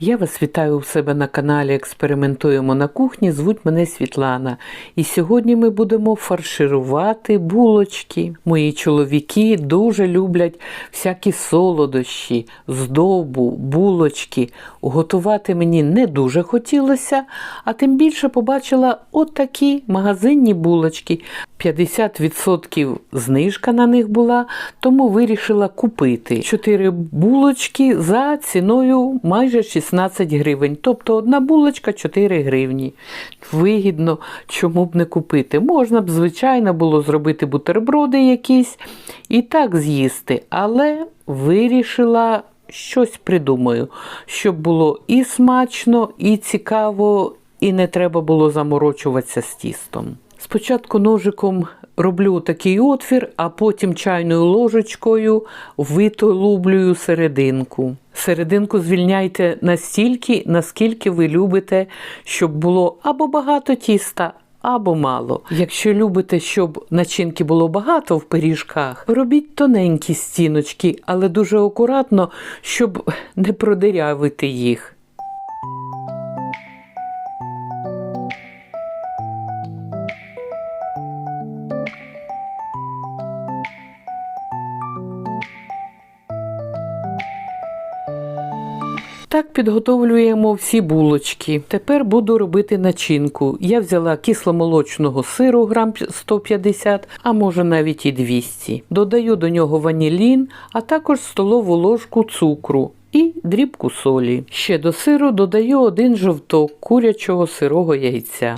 Я вас вітаю у себе на каналі Експериментуємо на кухні. Звуть мене Світлана. І сьогодні ми будемо фарширувати булочки. Мої чоловіки дуже люблять всякі солодощі, здобу, булочки. Готувати мені не дуже хотілося, а тим більше побачила отакі магазинні булочки. 50% знижка на них була, тому вирішила купити 4 булочки за ціною майже 16 гривень. Тобто одна булочка 4 гривні. Вигідно, чому б не купити. Можна б, звичайно, було зробити бутерброди якісь і так з'їсти, але вирішила. Щось придумаю, щоб було і смачно, і цікаво, і не треба було заморочуватися з тістом. Спочатку ножиком роблю такий отвір, а потім чайною ложечкою витолублюю серединку. Серединку звільняйте настільки, наскільки ви любите, щоб було або багато тіста, або мало. Якщо любите, щоб начинки було багато в пиріжках, робіть тоненькі стіночки, але дуже акуратно, щоб не продирявити їх. Підготовлюємо всі булочки. Тепер буду робити начинку. Я взяла кисломолочного сиру грам 150, а може навіть і 200. Додаю до нього ванілін, а також столову ложку цукру. І дрібку солі. Ще до сиру додаю один жовток курячого сирого яйця.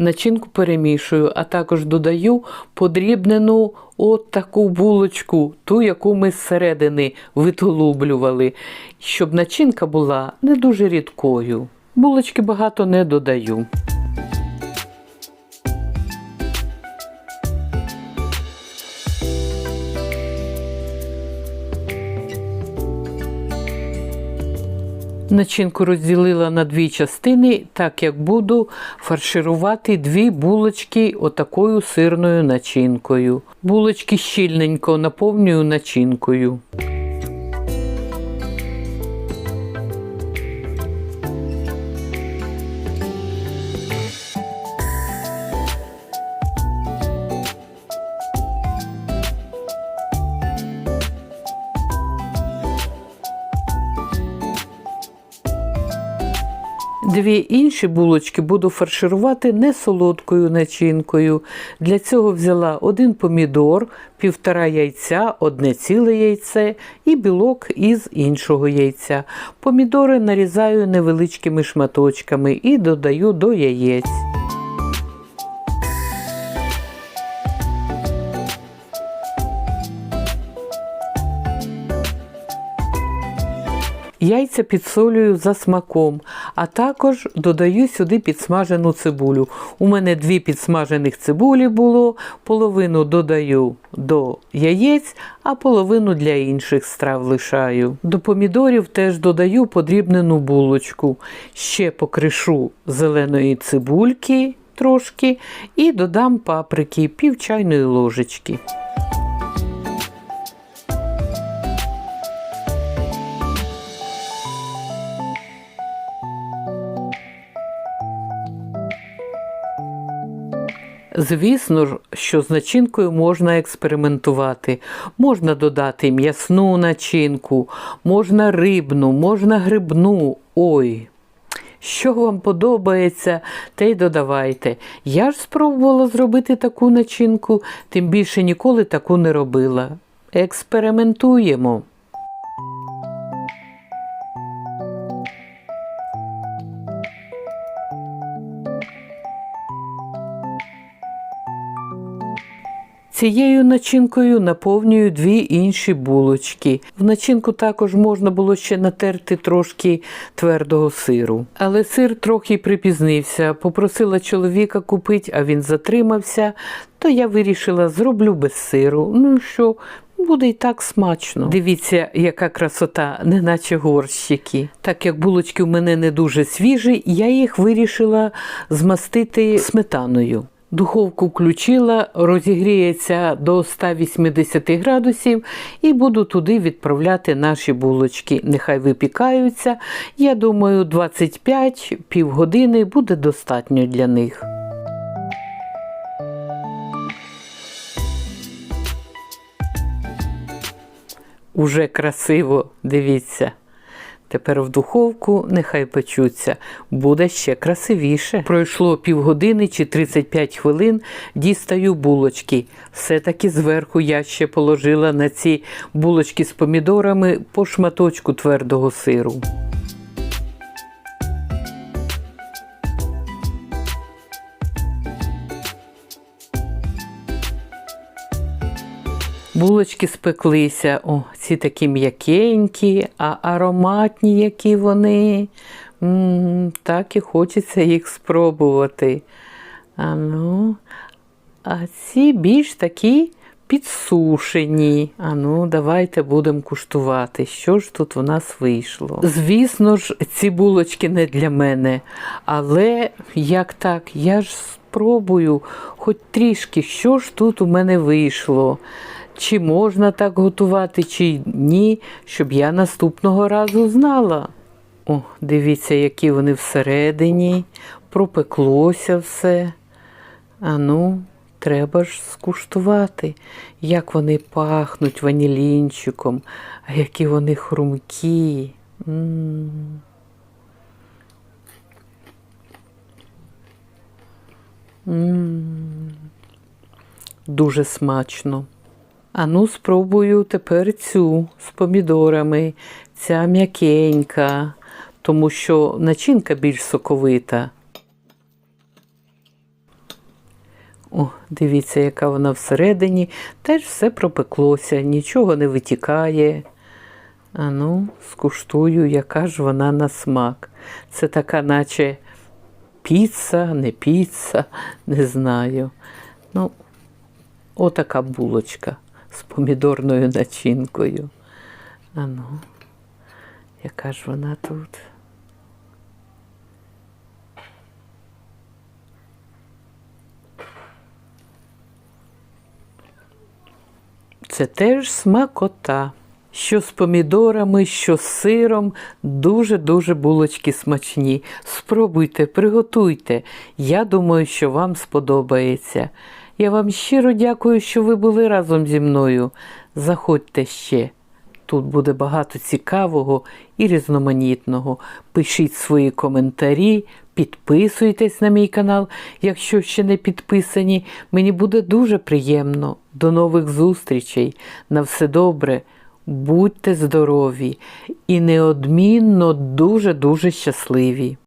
Начинку перемішую, а також додаю подрібнену от таку булочку, ту, яку ми зсередини витолублювали, щоб начинка була не дуже рідкою. Булочки багато не додаю. Начинку розділила на дві частини, так як буду фарширувати дві булочки отакою сирною начинкою. Булочки щільненько наповнюю начинкою. Дві інші булочки буду фарширувати не солодкою начинкою. Для цього взяла один помідор, півтора яйця, одне ціле яйце і білок із іншого яйця. Помідори нарізаю невеличкими шматочками і додаю до яєць. Яйця підсолюю за смаком, а також додаю сюди підсмажену цибулю. У мене дві підсмажених цибулі було, половину додаю до яєць, а половину для інших страв лишаю. До помідорів теж додаю подрібнену булочку. Ще покришу зеленої цибульки трошки і додам паприки пів чайної ложечки. Звісно ж, що з начинкою можна експериментувати. Можна додати м'ясну начинку, можна рибну, можна грибну. Ой. Що вам подобається, те й додавайте. Я ж спробувала зробити таку начинку, тим більше ніколи таку не робила. Експериментуємо. Цією начинкою наповнюю дві інші булочки. В начинку також можна було ще натерти трошки твердого сиру. Але сир трохи припізнився. Попросила чоловіка купити, а він затримався, то я вирішила, зроблю без сиру. Ну що, буде і так смачно. Дивіться, яка красота, неначе горщики. Так як булочки в мене не дуже свіжі, я їх вирішила змастити сметаною. Духовку включила, розігріється до 180 градусів і буду туди відправляти наші булочки. Нехай випікаються. Я думаю, 25 півгодини буде достатньо для них. Уже красиво, дивіться. Тепер в духовку нехай печуться, буде ще красивіше. Пройшло півгодини чи 35 хвилин, дістаю булочки. Все-таки зверху я ще положила на ці булочки з помідорами по шматочку твердого сиру. Булочки спеклися. О, ці такі м'якенькі, а ароматні, які вони. м так і хочеться їх спробувати. А ну, а ці більш такі підсушені. А ну, давайте будемо куштувати, що ж тут у нас вийшло. Звісно ж, ці булочки не для мене. Але як так, я ж спробую хоч трішки, що ж тут у мене вийшло. Чи можна так готувати, чи ні, щоб я наступного разу знала. О, дивіться, які вони всередині, пропеклося все. А ну, треба ж скуштувати, як вони пахнуть ванілінчиком, а які вони хрумкі. М. М. Дуже смачно. А ну, спробую тепер цю з помідорами. Ця м'якенька, тому що начинка більш соковита. О, дивіться, яка вона всередині. Теж все пропеклося, нічого не витікає. А ну, скуштую, яка ж вона на смак. Це така, наче піца, не піца, не знаю. Ну, отака булочка з помідорною начинкою. А ну, яка ж вона тут? Це теж смакота. Що з помідорами, що з сиром, дуже-дуже булочки смачні. Спробуйте, приготуйте. Я думаю, що вам сподобається. Я вам щиро дякую, що ви були разом зі мною. Заходьте ще. Тут буде багато цікавого і різноманітного. Пишіть свої коментарі, підписуйтесь на мій канал, якщо ще не підписані. Мені буде дуже приємно. До нових зустрічей. На все добре. Будьте здорові і неодмінно дуже-дуже щасливі.